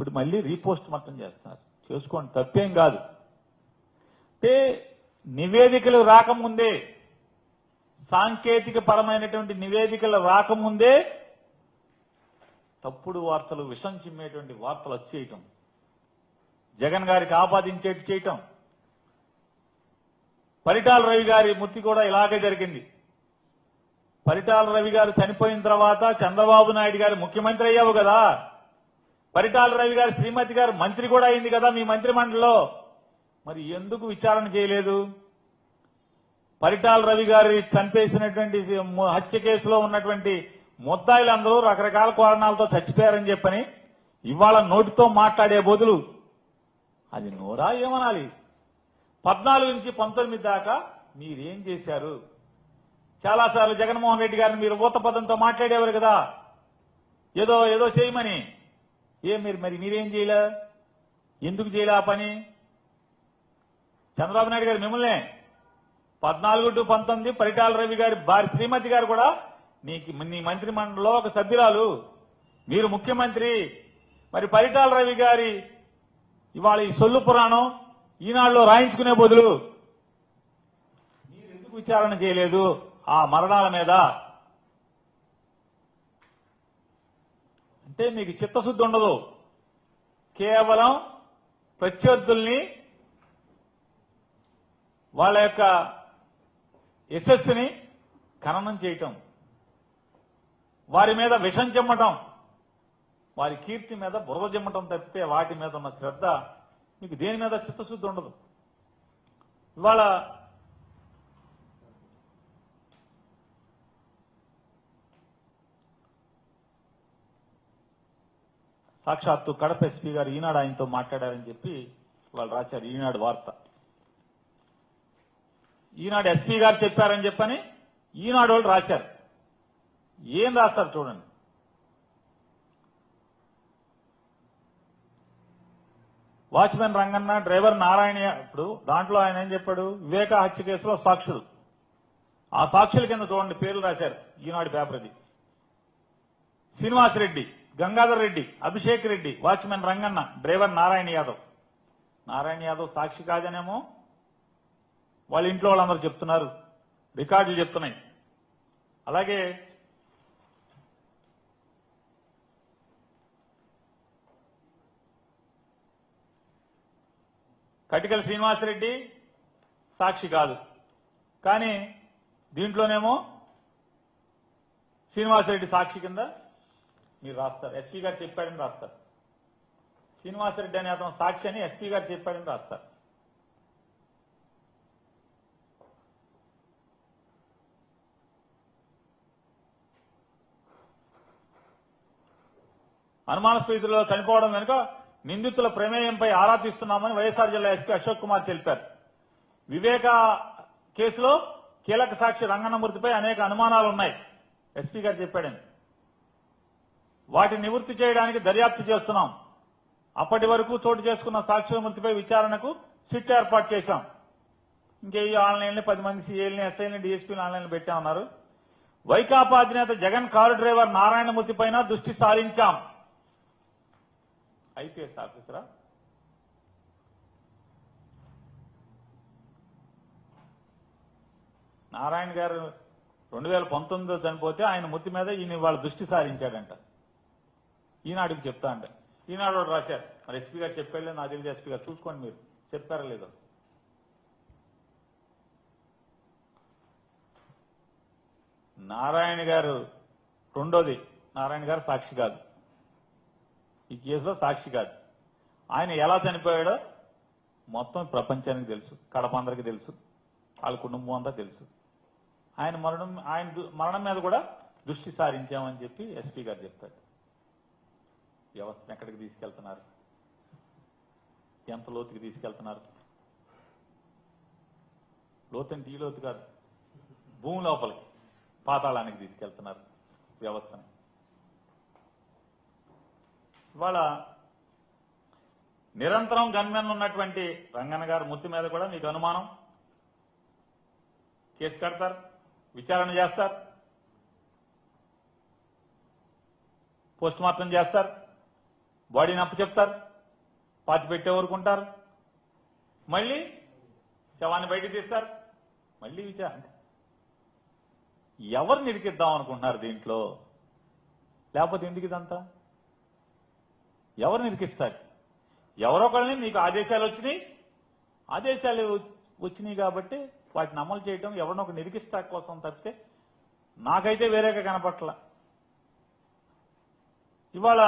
ఇప్పుడు మళ్ళీ repost mortem చేస్తున్నారు. చేసుకోండి. తప్పేం కాదు. అంటే నివేదికలు రాకముందే సాంకేతిక పరమైనటువంటి నివేదికలు రాకముందే తప్పుడు వార్తలు విషం చిమ్మేటువంటి వార్తలు వచ్చేయటం జగన్ గారికి ఆపాదించేటి చేయటం. పరిటాల రవి గారి మృతి కూడా ఇలాగే జరిగింది. పరిటాల రవి గారు చనిపోయిన తర్వాత చంద్రబాబు నాయుడు గారు ముఖ్యమంత్రి అయ్యావు కదా. పరిటాల రవి గారు శ్రీమతి గారు మంత్రి కూడా అయింది కదా మీ మంత్రి మండలిలో. మరి ఎందుకు విచారణ చేయలేదు? పరిటాల రవి గారి చంపేసినటువంటి హత్య కేసులో ఉన్నటువంటి ముద్దాయిలందరూ రకరకాల కారణాలతో చచ్చిపోయారని చెప్పని ఇవాళ నోటితో మాట్లాడే బదులు అది నోరా ఏమనాలి? పద్నాలుగు నుంచి పంతొమ్మిది దాకా మీరేం చేశారు? చాలాసార్లు జగన్మోహన్ రెడ్డి గారిని మీరు ఊత పదంతో మాట్లాడేవారు కదా. ఏదో ఏదో చేయమని. ఏ మీరు మరి మీరేం చేయలే? ఎందుకు చేయలే ఆ పని? చంద్రబాబు నాయుడు గారు మిమ్మల్నే పద్నాలుగు టు పంతొమ్మిది పరిటాల రవి గారి భార్య శ్రీమతి గారు కూడా నీకు నీ మంత్రి మండలిలో ఒక సభ్యురాలు. మీరు ముఖ్యమంత్రి. మరి పరిటాల రవి గారి ఇవాళ ఈ సొల్లు పురాణం ఈనాడులో రాయించుకునే బదులు మీరు ఎందుకు విచారణ చేయలేదు? ఆ మరణాల మీద అంటే మీకు చిత్తశుద్ధి ఉండదు. కేవలం ప్రత్యర్థుల్ని వాళ్ళ యొక్క యశస్సుని ఖననం చేయటం. వారి మీద విషం చెమ్మటం. వారి కీర్తి మీద బురద చెమ్మటం తప్పితే వాటి మీద ఉన్న శ్రద్ధ మీకు దేని మీద చిత్తశుద్ధి ఉండదు. ఇవాళ సాక్షాత్తు కడప ఎస్పీ గారు ఈనాడు ఆయనతో మాట్లాడారని చెప్పి వాళ్ళు రాశారు. ఈనాడు వార్త. ఈనాడు ఎస్పీ గారు చెప్పారని చెప్పని ఈనాడు వాళ్ళు రాశారు. ఏం రాస్తారు చూడండి. వాచ్మెన్ రంగన్న డ్రైవర్ నారాయణ ఇప్పుడు దాంట్లో ఆయన ఏం చెప్పాడు? వివేక హత్య కేసులో సాక్షులు. ఆ సాక్షుల కింద చూడండి పేర్లు రాశారు ఈనాడు పేపర్ అది శ్రీనివాస్ రెడ్డి గంగాధర్ రెడ్డి అభిషేక్ రెడ్డి వాచ్మెన్ రంగన్న డ్రైవర్ నారాయణ యాదవ్. నారాయణ యాదవ్ సాక్షి కాదనేమో వాళ్ళ ఇంట్లో వాళ్ళందరూ చెప్తున్నారు. రికార్డులు చెప్తున్నాయి. అలాగే కటికల శ్రీనివాసరెడ్డి సాక్షి కాదు. కానీ దీంట్లోనేమో శ్రీనివాసరెడ్డి సాక్షి కింద మీరు రాస్తారు. ఎస్పీ గారు చెప్పాడని రాస్తారు. శ్రీనివాసరెడ్డి అనే అతను సాక్షి అని ఎస్పీ గారు చెప్పాడని రాస్తారు. అనుమానాస్పదలో చనిపోవడం వెనుక నిందితుల ప్రమేయంపై ఆరా తీస్తున్నామని వైఎస్ఆర్ జిల్లా ఎస్పీ అశోక్ కుమార్ తెలిపారు. వివేక కేసులో కీలక సాక్షి రంగన్నమూర్తిపై అనేక అనుమానాలు ఉన్నాయి ఎస్పీ గారు చెప్పాడని. వాటిని నివృత్తి చేయడానికి దర్యాప్తు చేస్తున్నాం. అప్పటి వరకు చోటు చేసుకున్న సాక్షి మృతిపై విచారణకు సిట్ ఏర్పాటు చేశాం. ఇంకే ఆన్లైన్లో పది మంది సీఏల్ని ఎస్ఐని డిఎస్పీని ఆన్లైన్లో పెట్టామన్నారు వైకాపా అధినేత జగన్ కారు డ్రైవర్ నారాయణమూర్తి పైన దృష్టి సారించాం. ఐపీఎస్ ఆఫీసరా? నారాయణ గారు రెండు వేల పంతొమ్మిదిలో చనిపోతే ఆయన మృతి మీద ఈయన వాళ్ళ దృష్టి సారించాడంట. ఈనాడుకి చెప్తా అండి ఈనాడు కూడా రాశారు? మరి ఎస్పీ గారు చెప్పాడు నాకు తెలియదు ఎస్పీ గారు చూసుకోండి మీరు. చెప్పారా లేదో. నారాయణ గారు రెండోది. నారాయణ గారు సాక్షి కాదు. ఈ కేసులో సాక్షి కాదు. ఆయన ఎలా చనిపోయాడో మొత్తం ప్రపంచానికి తెలుసు. కడప అందరికి తెలుసు. వాళ్ళ కుటుంబం అంతా తెలుసు. ఆయన మరణం ఆయన దు- మరణం మీద కూడా దృష్టి సారించామని చెప్పి ఎస్పీ గారు చెప్తాడు వ్యవస్థను ఎక్కడికి తీసుకెళ్తున్నారు? ఎంత లోతుకి తీసుకెళ్తున్నారు? లోతంటే ఈ లోతు కాదు. భూమి లోపలికి పాతాళానికి తీసుకెళ్తున్నారు వ్యవస్థని. ఇవాళ నిరంతరం గన్మెన్ ఉన్నటువంటి రంగన్న గారు మృతి మీద కూడా మీకు అనుమానం. కేసు కడతారు విచారణ చేస్తారు పోస్ట్ మార్టం చేస్తారు. బాడీని అప్పు చెప్తారు. పాతి పెట్టే ఊరుకుంటారు మళ్ళీ శవాన్ని బయటికి తీస్తారు. మళ్ళీ విచారణ. ఎవరు నిరికిద్దాం అనుకుంటున్నారు దీంట్లో? లేకపోతే ఎందుకు ఇదంతా? ఎవరు నిరికిస్తారు ఎవరొకరిని మీకు ఆదేశాలు వచ్చినాయి. ఆదేశాలు వచ్చినాయి కాబట్టి వాటిని అమలు చేయడం ఎవరినో ఒక నిరికిస్తా కోసం తప్పితే నాకైతే వేరేగా కనపట్ల ఇవాళ